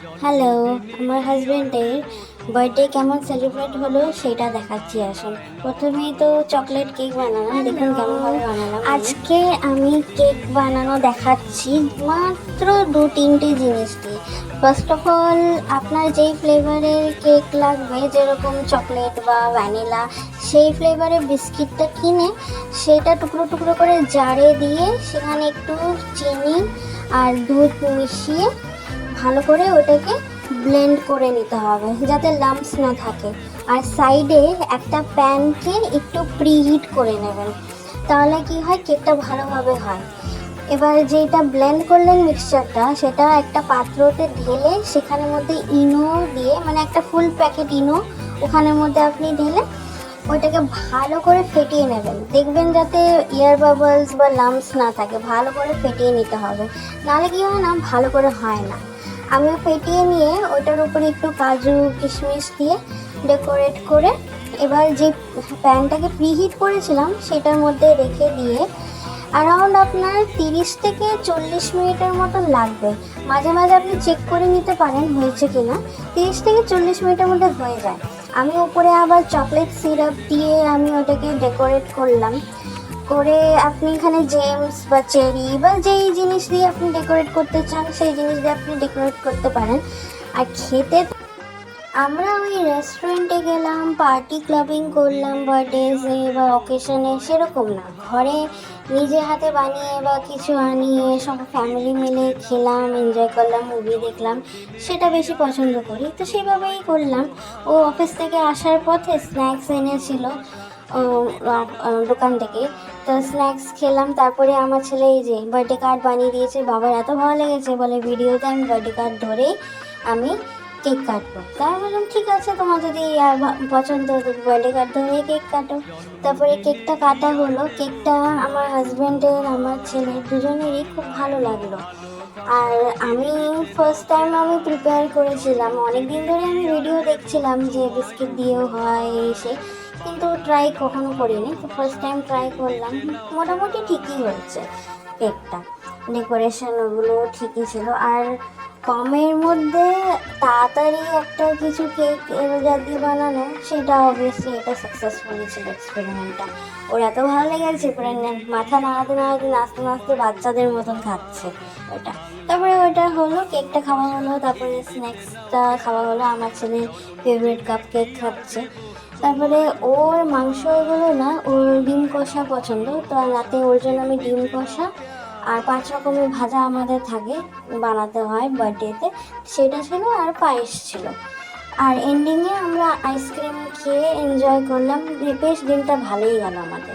Hello আমার হাজব্যান্ডের birthday কেমন সেলিব্রেট হলো সেটা দেখাচ্ছি আসুন। প্রথমেই তো চকলেট কেক বানালাম, দেখুন কেমনভাবে বানালাম। আজকে আমি কেক বানানো দেখাচ্ছি মাত্র দু তিনটে জিনিস দিয়ে ফার্স্ট অফ অল আপনার যেই ফ্লেভারের কেক লাগবে, যেরকম চকলেট বা ভ্যানিলা সেই ফ্লেভারের বিস্কিটটা কিনে সেটা টুকরো টুকরো করে জারে দিয়ে সেখানে একটু চিনি আর দুধ মিশিয়ে ভালো করে ওটাকে ব্লেন্ড করে নিতে হবে, যাতে লাম্পস না থাকে। আর সাইডে একটা প্যানকে একটু প্রিহিট করে নেবেন। তাহলে কি হয় কেকটা ভালোভাবে হয়। এবার যেটা ব্লেন্ড করলেন মিক্সচারটা সেটা একটা পাত্রতে ঢেলে সেখানের মধ্যে ইনো দিয়ে মানে একটা ফুল প্যাকেট ইনো ওখানের মধ্যে আপনি ঢেলে ওইটাকে ভালো করে ফেটিয়ে নেবেন। দেখবেন যাতে এয়ার বাবলস বা লাম্পস না থাকে, ভালো করে ফেটিয়ে নিতে হবে। নাহলে কি হয় না, ভালো করে হয় না। আমিও ফেটিয়ে নিয়ে ওটার উপরে একটু কাজু, কিশমিশ দিয়ে ডেকোরেট করে এবার যে প্যানটাকে প্রিহিট করেছিলাম সেটার মধ্যে রেখে দিয়ে অ্যারাউন্ড আপনার তিরিশ থেকে চল্লিশ মিনিটের মতন লাগবে। মাঝে মাঝে আপনি চেক করে নিতে পারেন হয়েছে কি না তিরিশ থেকে চল্লিশ মিনিটের মধ্যে হয়ে যায়। আমি উপরে আবার চকলেট সিরাপ দিয়ে আমি ওটাকে ডেকোরেট করলাম। করে আপনি এখানে জেমস বা চেরি বা যেই জিনিস দিয়ে আপনি ডেকোরেট করতে চান, সেই জিনিস দিয়ে আপনি ডেকোরেট করতে পারেন। আর খেতে আমরা ওই রেস্টুরেন্টে গেলাম পার্টি ক্লাবিং করলাম বার্থডেজে বা অকেশনে সেরকম না। ঘরে নিজে হাতে বানিয়ে বা কিছু আনিয়ে সব ফ্যামিলি মিলে খেলাম এনজয় করলাম মুভি দেখলাম, সেটা বেশি পছন্দ করি। তো সেভাবেই করলাম। ও অফিস থেকে আসার পথে স্ন্যাক্স এনেছিল। দোকান থেকে। তো স্ন্যাক্স খেলাম, তারপরে আমার ছেলে এই যে বার্থডে কার্ড বানিয়ে দিয়েছে, বাবার এত ভালো লেগেছে, বলে ভিডিওতে আমি বার্থডে কার্ড ধরেই আমি কেক কাটবো। তাই বললাম, ঠিক আছে, তোমার যদি পছন্দ বার্থডে কার্ড ধরে কেক কাটো। তারপরে কেকটা কাটা হলো। কেকটা আমার হাজব্যান্ডের আমার ছেলের দুজনেরই খুব ভালো লাগল। আর আমি ফার্স্ট টাইম আমি প্রিপেয়ার করেছিলাম। অনেক দিন ধরে আমি ভিডিও দেখছিলাম যে বিস্কিট দিয়েও হয় এই সে কিন্তু ট্রাই কখনো করিনি। তো ফার্স্ট টাইম ট্রাই করলাম। মোটামুটি ঠিকই হয়েছে কেকটা ডেকোরেশন ওগুলো ঠিকই ছিল। আর কমের মধ্যে তাড়াতাড়ি একটা কিছু কেক যা দিয়ে বানানো, সেটা অবভিয়াসলি এটা সাকসেসফুলি ছিল এক্সপেরিমেন্টটা ওর এত ভালো লেগেছে, পুরো নে- মাথা নাড়াতে নাড়াতে, নাচতে নাচতে বাচ্চাদের মতন খাচ্ছে ওটা। তারপরে ওটা হলো কেকটা খাওয়া হলো। তারপরে স্ন্যাক্সটা খাওয়া হলো। আমার ছেলে ফেভারিট কাপ কেক খাচ্ছে। তারপরে ওর মাংস এগুলো না, ওর ডিম কষা পছন্দ। তো রাতে ওর জন্য আমি ডিম কষা আর পাঁচ রকমের ভাজা আমাদের থাকে, বানাতে হয় বার্থডেতে। সেটা ছিল আর পায়েস ছিল। আর এন্ডিংয়ে আমরা আইসক্রিম খেয়ে এনজয় করলাম। বেশ দিনটা ভালোই গেল আমাদের।